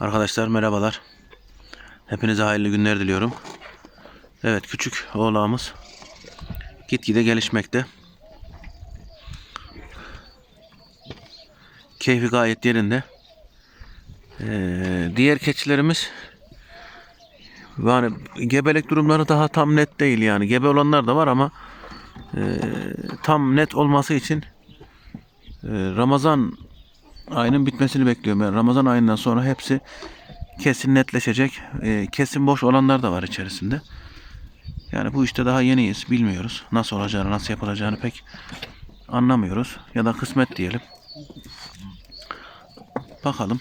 Arkadaşlar merhabalar. Hepinize hayırlı günler diliyorum. Evet küçük oğlağımız gitgide gelişmekte. Keyfi gayet yerinde. Ee, diğer keçilerimiz yani gebelik durumları daha tam net değil yani. Gebe olanlar da var ama e, tam net olması için e, Ramazan ayının bitmesini bekliyorum. Yani Ramazan ayından sonra hepsi kesin netleşecek. E, kesin boş olanlar da var içerisinde. Yani bu işte daha yeniyiz. Bilmiyoruz. Nasıl olacağını, nasıl yapılacağını pek anlamıyoruz. Ya da kısmet diyelim. Bakalım.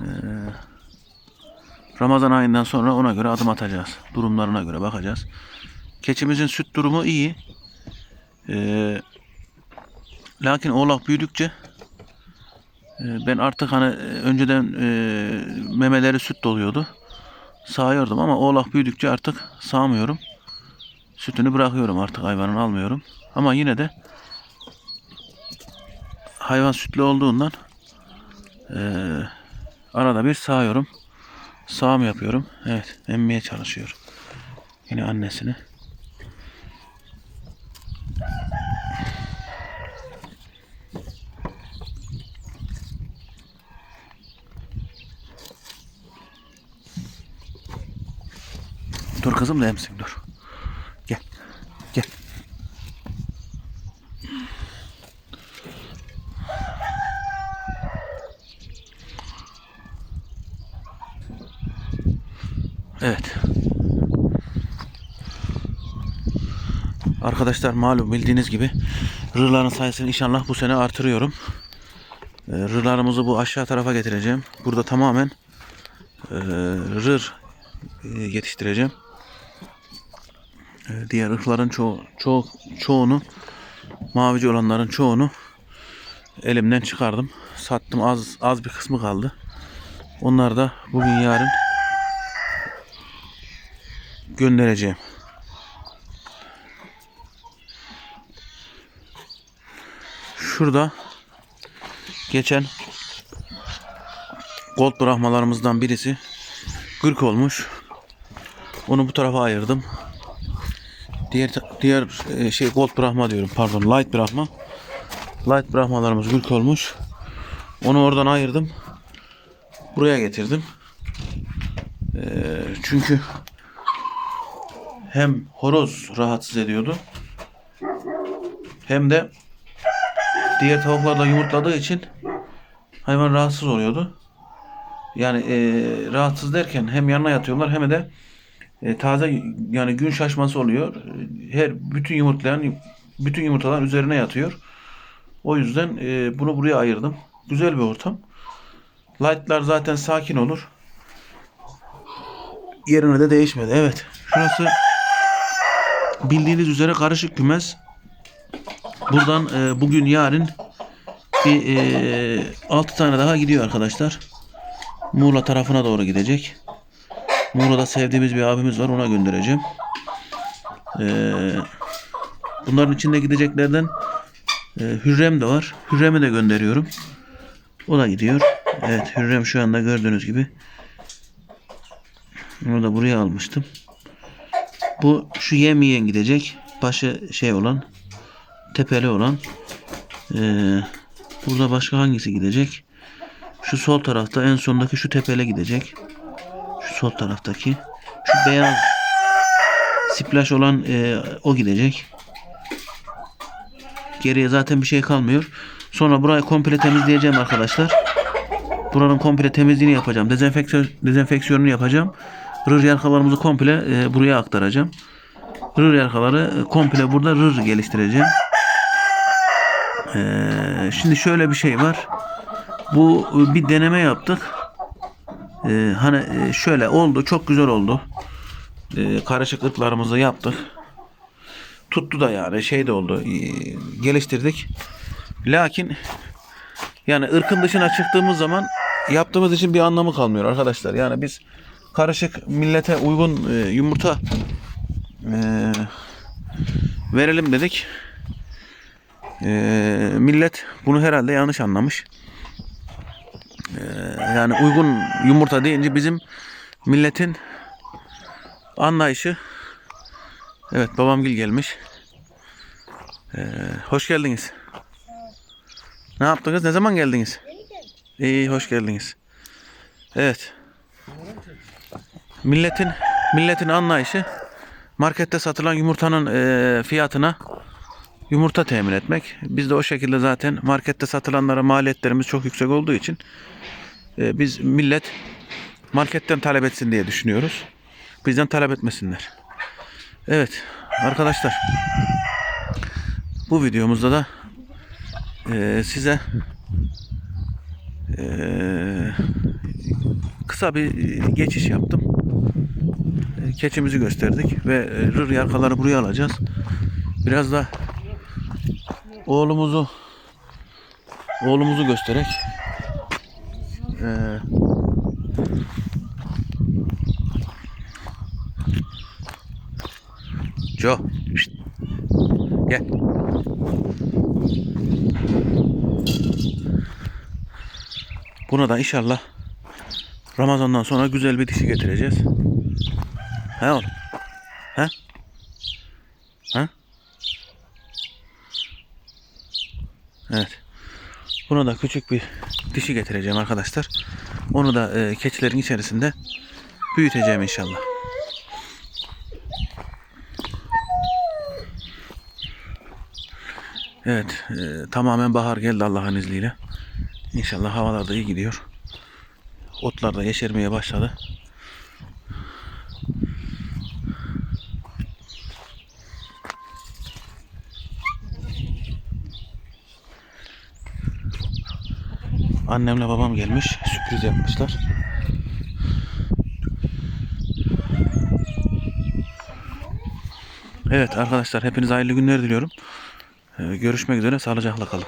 Ee, Ramazan ayından sonra ona göre adım atacağız. Durumlarına göre bakacağız. Keçimizin süt durumu iyi. Ee, lakin oğlak büyüdükçe ben artık hani e, önceden e, memeleri süt doluyordu. Sağıyordum ama oğlak büyüdükçe artık sağmıyorum. Sütünü bırakıyorum artık hayvanın almıyorum. Ama yine de hayvan sütlü olduğundan e, arada bir sağıyorum. Sağım yapıyorum. Evet emmeye çalışıyor. Yine annesini. Dur kızım da emsin dur. Gel. Gel. Evet. Arkadaşlar malum bildiğiniz gibi rırların sayısını inşallah bu sene artırıyorum. Ee, Rırlarımızı bu aşağı tarafa getireceğim. Burada tamamen e, rır e, yetiştireceğim. E, Diğer ırkların çoğu, çoğu, çoğunu mavici olanların çoğunu elimden çıkardım. Sattım az az bir kısmı kaldı. Onlar da bugün yarın göndereceğim. Şurada geçen gold bırakmalarımızdan birisi gırk olmuş. Onu bu tarafa ayırdım. Diğer diğer e, şey gold bırakma diyorum. Pardon, light bırakma. Light bırakmalarımız gırk olmuş. Onu oradan ayırdım. Buraya getirdim. E, çünkü hem horoz rahatsız ediyordu. Hem de diğer tavuklar da yumurtladığı için hayvan rahatsız oluyordu. Yani e, rahatsız derken hem yanına yatıyorlar hem de e, taze yani gün şaşması oluyor. Her bütün yumurtlayan bütün yumurtalar üzerine yatıyor. O yüzden e, bunu buraya ayırdım. Güzel bir ortam. Light'lar zaten sakin olur. Yerine de değişmedi. Evet. Şurası bildiğiniz üzere karışık kümes. Buradan e, bugün yarın bir e, 6 tane daha gidiyor arkadaşlar. Muğla tarafına doğru gidecek. Muğla'da sevdiğimiz bir abimiz var. Ona göndereceğim. Ee, bunların içinde gideceklerden e, Hürrem de var. Hürrem'i de gönderiyorum. O da gidiyor. Evet Hürrem şu anda gördüğünüz gibi. Onu da buraya almıştım. Bu şu yemeyen gidecek. Başı şey olan tepeli olan. Ee, burada başka hangisi gidecek? Şu sol tarafta en sondaki şu tepele gidecek. Sol taraftaki. Şu beyaz splash olan e, o gidecek. Geriye zaten bir şey kalmıyor. Sonra burayı komple temizleyeceğim arkadaşlar. Buranın komple temizliğini yapacağım. Dezenfeksiyon, dezenfeksiyonunu yapacağım. Rır yarkalarımızı komple e, buraya aktaracağım. Rır yarkaları e, komple burada rır geliştireceğim. E, şimdi şöyle bir şey var. Bu e, bir deneme yaptık. Ee, hani e, şöyle oldu. Çok güzel oldu. Ee, karışık ırklarımızı yaptık. Tuttu da yani şey de oldu. Ee, geliştirdik. Lakin yani ırkın dışına çıktığımız zaman yaptığımız için bir anlamı kalmıyor arkadaşlar. Yani biz karışık millete uygun e, yumurta e, verelim dedik. E, millet bunu herhalde yanlış anlamış. Ee, yani uygun yumurta deyince bizim milletin anlayışı Evet babamgil gelmiş. Ee, hoş geldiniz. Ne yaptınız? Ne zaman geldiniz? İyi hoş geldiniz. Evet. Milletin milletin anlayışı markette satılan yumurtanın e, fiyatına yumurta temin etmek. Biz de o şekilde zaten markette satılanlara maliyetlerimiz çok yüksek olduğu için e, biz millet marketten talep etsin diye düşünüyoruz. Bizden talep etmesinler. Evet arkadaşlar bu videomuzda da e, size e, kısa bir geçiş yaptım. E, Keçimizi gösterdik ve e, rır yarkaları buraya alacağız. Biraz da oğlumuzu oğlumuzu göstererek e, Joe. şşt. Gel. Buna da inşallah Ramazan'dan sonra güzel bir dişi getireceğiz. He oğlum? He? He? Evet. Buna da küçük bir dişi getireceğim arkadaşlar. Onu da e, keçilerin içerisinde büyüteceğim inşallah. Evet, e, tamamen bahar geldi Allah'ın izniyle. İnşallah havalar da iyi gidiyor. Otlar da yeşermeye başladı. Annemle babam gelmiş, sürpriz yapmışlar. Evet arkadaşlar hepinize hayırlı günler diliyorum. Ee, Görüşmek üzere sağlıcakla kalın.